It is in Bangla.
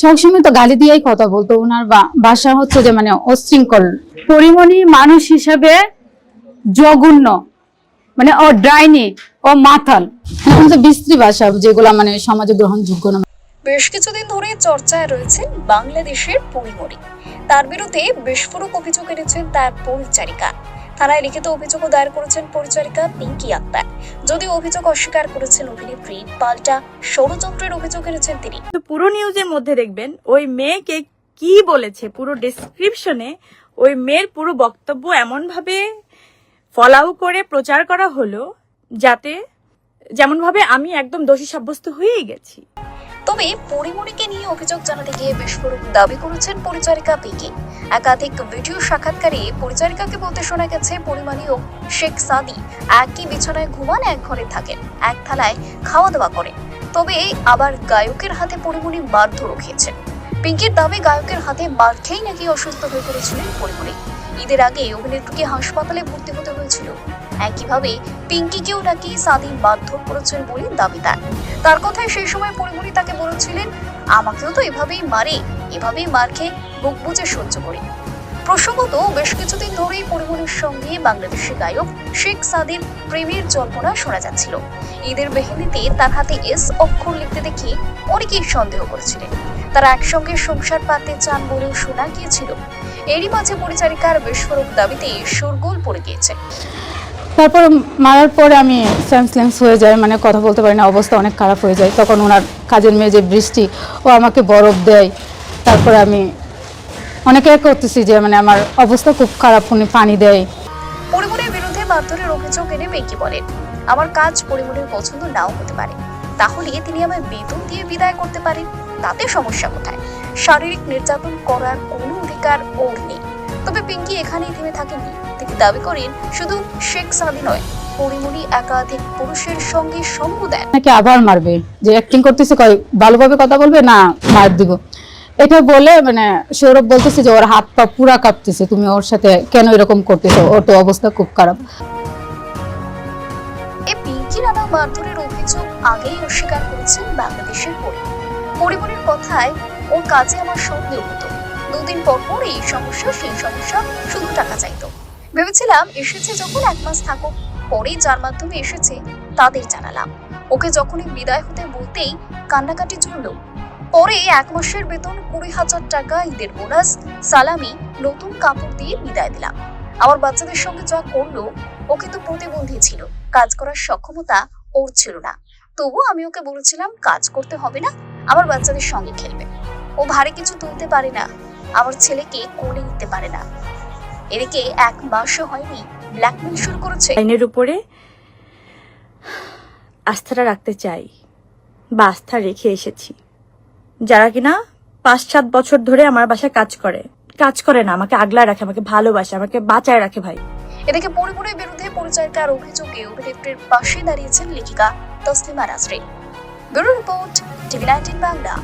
সবসময় তো গালি দিয়েই কথা বলতো। ওনার বাসা হচ্ছে যে মানে অশৃঙ্খল। পরিমণি মানুষ হিসাবে জঘন্য মানে ও ডাইনি, ও মাথাল বিস্ত্রী ভাষা যেগুলা মানে সমাজে গ্রহণযোগ্য না। বেশ কিছুদিন ধরে চর্চায় রয়েছেন বাংলাদেশের পরিমরি তার বিরুদ্ধে বিস্ফোরক অভিযোগ এনেছেন তার পরিচারিকা। থানায় লিখিত অভিযোগও দায়ের করেছেন পরিচারিকা পিঙ্কি আক্তার। যদিও অভিযোগ অস্বীকার করেছেন অভিনেত্রী, পাল্টা ষড়যন্ত্রের অভিযোগ এনেছেন তিনি। পুরো নিউজের মধ্যে দেখবেন, ওই মেয়েকে কি বলেছে? পুরো ডেসক্রিপশনে ওই মেয়ের পুরো বক্তব্য এমন ভাবে ফলাও করে প্রচার করা হলো যাতে যেমন ভাবে আমি একদম দোষী সাব্যস্ত হয়েই গেছি। তবে পরিমণিকে নিয়ে অভিযোগ জানাতে গিয়ে বিস্ফোরক দাবি করেছেন পরিচারিকা পিঙ্কি একাধিক ভিডিও সাক্ষাৎকারে পরিচারিকাকে বলতে শোনা গেছে, পরিমণি ও শেখ সাদি একই বিছানায় ঘুমান, এক ঘরে থাকেন, এক থালায় খাওয়া দাওয়া করেন। তবে আবার গায়কের হাতে পরিমণি মারধরও খেয়েছেন। পিঙ্কির দাবি, গায়কের হাতে মার খেয়েই নাকি অসুস্থ হয়ে পড়েছিলেন পরিমণি। ঈদের আগে অভিনেত্রীকে হাসপাতালে ভর্তি হতে হয়েছিল। একইভাবে পিঙ্কিকেও নাকি সাদি মারধর করেছেন বলে দাবি তার। তার কথায় সেই সময় পরিমণি তাকে বলেছিলেন, আমাকেও তো এভাবেই মারে, এভাবেই মার খেয়ে বুক বুঝে সহ্য করি। প্রসঙ্গত, বেশ কিছুদিন ধরেই পরিমণির সঙ্গে বাংলাদেশি গায়ক শেখ সাদির প্রেমের জল্পনা শোনা যাচ্ছিল। ঈদের মেহেদিতে তার হাতে এস অক্ষর লিখতে দেখে অনেকেই সন্দেহ করেছিলেন। তারা একসঙ্গে সংসার পাততে চান বলেও শোনা গিয়েছিল। এরই মাঝে পরিচারিকার বিস্ফোরক দাবিতে শোরগোল পড়ে গিয়েছে। তারপর মারার পরে আমি সেন্সলেন্স হয়ে যায় মানে কথা বলতে পারি না, অবস্থা অনেক খারাপ হয়ে যায়। তখন ওনার কাজের মেয়ে যে বৃষ্টি, ও আমাকে বরফ দেয়। তারপরে আমি অনেকে করতেছি যে মানে আমার অবস্থা খুব খারাপ, উনি পানি দেয়। পরিমণির বিরুদ্ধে মারধরের অভিযোগ এনে মেকি বলেন, আমার কাজ পরিমণির পছন্দ নাও হতে পারে। তাহলে তিনি আমায় বেতন দিয়ে বিদায় করতে পারেন। তাতে সমস্যা কোথায়? শারীরিক নির্যাতন করার কোনো অধিকার ওর নেই। তবে পিঙ্কি এখানেই থেমে থাকেননি তিনি দাবি করেন শুধু শেখ সাদি নয় পরিমণি একাধিক পুরুষের সঙ্গে সঙ্গ দেন। নাকি আবার মারবে? যে অ্যাক্টিং করতেছে কয় ভালোভাবে কথা বলবে না মার দিব? এটা বলে মানে সৌরভ বলতেছে যে ওর হাত পা পুরা কাঁপতেছে তুমি ওর সাথে কেন এরকম করতেছো? ওর তো অবস্থা খুব খারাপ। পিঙ্কি নানা মারধরের অভিযোগ আগেই অস্বীকার করেছেন বাংলাদেশের পরি পরিবারের কথায় ওর কাজে আমার সন্দেহ হতো। দুদিন পর পর এই সমস্যা, সেই সমস্যা শুধু টাকা চাইতো ভেবেছিলাম এসেছে যখন এক মাস থাকুক পরে যার মাধ্যমে এসেছে তাদের জানালাম। ওকে যখনই বিদায় হতে বলতেই কান্নাকাটি জুড়লো পরে এক মাসের বেতন কুড়ি হাজার টাকা, ঈদের বোনাস, সালামি, নতুন কাপড় দিয়ে বিদায় দিলাম। আমার বাচ্চাদের সঙ্গে যা করল ও কিন্তু প্রতিবন্ধী ছিল। কাজ করার সক্ষমতা ওর ছিল না। তবু আমি ওকে বলেছিলাম, কাজ করতে হবে না আমার বাচ্চাদের সঙ্গে খেলবে। ও ভারী কিছু তুলতে পারে না। আমার ছেলেকে কোলে নিতে পারে না। এদিকে এক মাসও হয়নি ব্ল্যাকমেল শুরু করেছে। আইনের উপরে আস্থাটা রাখতে চাই বা আস্থা রেখে এসেছি। যারা কিনা পাঁচ সাত বছর ধরে আমার বাসায় কাজ করে কাজ করে না আমাকে আগলায় রাখে আমাকে ভালোবাসে আমাকে বাঁচায় রাখে ভাই। এদিকে পরিবারের বিরুদ্ধে পরিচয়কার অভিযোগে অভিনেত্রীর পাশে দাঁড়িয়েছেন লেখিকা Taslima Nasrin bureau report TV nineteen Bangla.